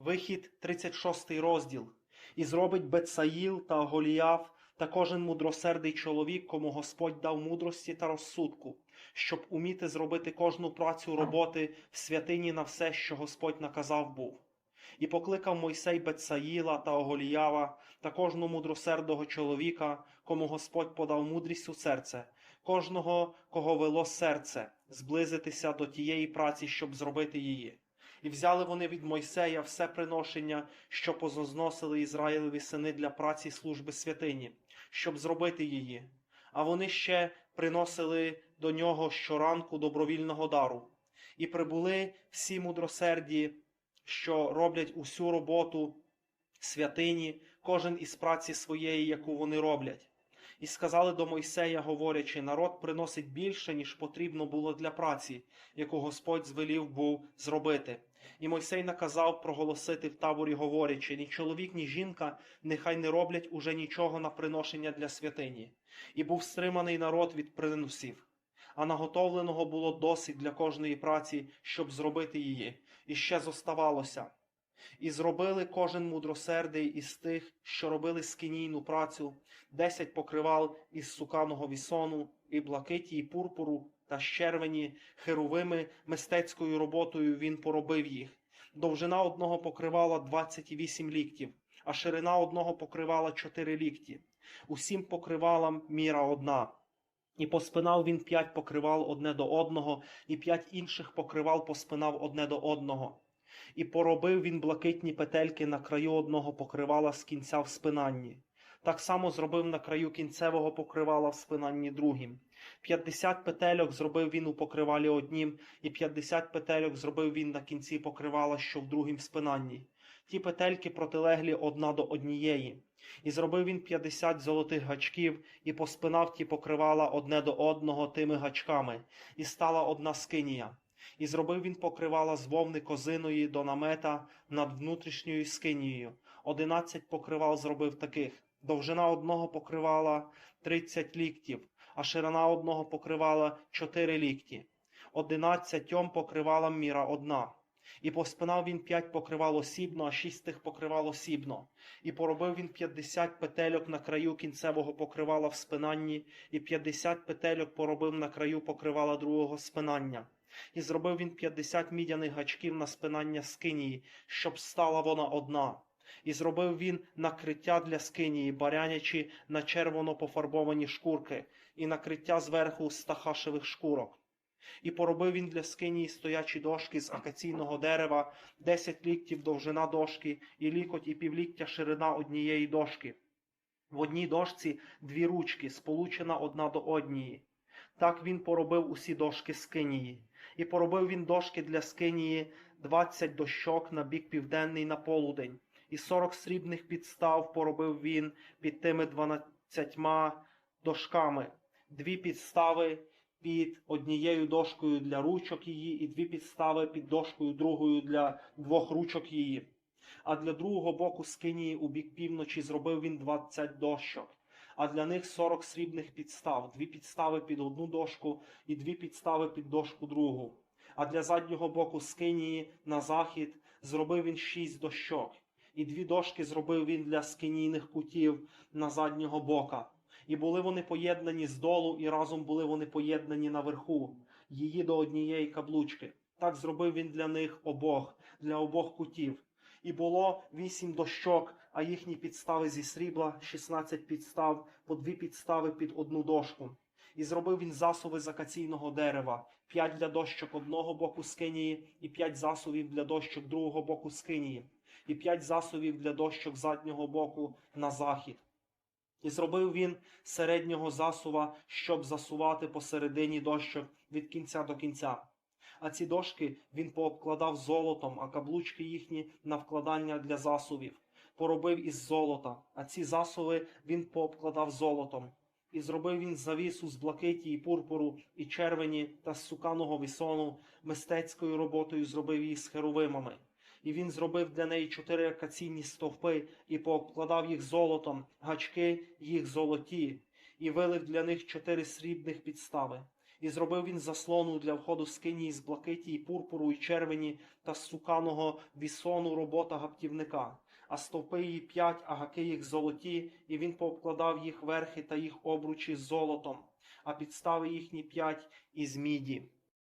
Вихід 36 розділ. І зробить Бетсаїл та Голіяв та кожен мудросердий чоловік, кому Господь дав мудрості та розсудку, щоб уміти зробити кожну працю роботи в святині на все, що Господь наказав був. І покликав Мойсей Бетсаїла та Оголіява та кожного мудросердого чоловіка, кому Господь подав мудрість у серце, кожного, кого вело серце, зблизитися до тієї праці, щоб зробити її. І взяли вони від Мойсея все приношення, що позозносили Ізраїлеві сини для праці служби святині, щоб зробити її. А вони ще приносили до нього щоранку добровільного дару. І прибули всі мудросерді, що роблять усю роботу святині, кожен із праці своєї, яку вони роблять. І сказали до Мойсея, говорячи, народ приносить більше, ніж потрібно було для праці, яку Господь звелів був зробити. І Мойсей наказав проголосити в таборі, говорячи, ні чоловік, ні жінка нехай не роблять уже нічого на приношення для святині. І був стриманий народ від приносів. А наготовленого було досить для кожної праці, щоб зробити її, і ще зоставалося. І зробили кожен мудросердий із тих, що робили скинійну працю, десять покривал із суканого вісону, і блакиті, і пурпуру, та щервені, херовими, мистецькою роботою він поробив їх. Довжина одного покривала 28 ліктів, а ширина одного покривала 4 лікті. Усім покривалам міра одна. І поспинав він п'ять покривал одне до одного, і п'ять інших покривал поспинав одне до одного. І поробив він блакитні петельки на краю одного покривала з кінця в спинанні. Так само зробив на краю кінцевого покривала в спинанні другим. П'ятдесят петельок зробив він у покривалі однім, і п'ятдесят петельок зробив він на кінці покривала, що в другім спинанні. Ті петельки протилеглі одна до однієї. І зробив він п'ятдесят золотих гачків, і поспинав ті покривала одне до одного тими гачками, і стала одна скинія. І зробив він покривала з вовни козиної до намета над внутрішньою скинією. Одинадцять покривал зробив таких. Довжина одного покривала тридцять ліктів, а ширина одного покривала чотири лікті. Одинадцятьом покривалам міра одна. І поспинав він п'ять покривал осібно, а шість тих покривал осібно. І поробив він п'ятдесят петельок на краю кінцевого покривала в спинанні, і п'ятдесят петельок поробив на краю покривала другого спинання. І зробив він п'ятдесят мідяних гачків на спинання скинії, щоб стала вона одна. І зробив він накриття для скинії, барянячи на червоно пофарбовані шкурки, і накриття зверху з тахашевих шкурок. І поробив він для скинії стоячі дошки з акаційного дерева, десять ліктів довжина дошки, і лікоть і півліття ширина однієї дошки. В одній дошці дві ручки, сполучена одна до однієї. Так він поробив усі дошки скинії. І поробив він дошки для скинії двадцять дощок на бік південний на полудень, і сорок срібних підстав поробив він під тими дванадцятьма дошками, дві підстави під однією дошкою для ручок її, і дві підстави під дошкою другою для двох ручок її. А для другого боку скинії у бік півночі зробив він двадцять дощок. А для них сорок срібних підстав, дві підстави під одну дошку і дві підстави під дошку другу. А для заднього боку скинії на захід зробив він шість дощок, і дві дошки зробив він для скинійних кутів на заднього бока. І були вони поєднані здолу, і разом були вони поєднані наверху, її до однієї каблучки. Так зробив він для них обох, для обох кутів. І було вісім дощок, а їхні підстави зі срібла, шістнадцять підстав, по дві підстави під одну дошку. І зробив він засуви з акаційного дерева, п'ять для дощок одного боку скинії, і п'ять засувів для дощок другого боку скинії, і п'ять засувів для дощок заднього боку на захід. І зробив він середнього засува, щоб засувати посередині дощок від кінця до кінця. А ці дошки він пообкладав золотом, а каблучки їхні на вкладання для засувів. Поробив із золота, а ці засуви він пообкладав золотом. І зробив він завісу з блакиті і пурпуру, і червені та з суканого вісону, мистецькою роботою зробив її з херовимами. І він зробив для неї чотири акаційні стовпи і пообкладав їх золотом, гачки їх золоті, і вилив для них чотири срібних підстави. І зробив він заслону для входу скині з блакиті, і пурпуру, і червені та з суканого вісону робота гаптівника. А стовпи її п'ять, а гаки їх золоті, і він пообкладав їх верхи та їх обручі золотом, а підстави їхні п'ять із міді.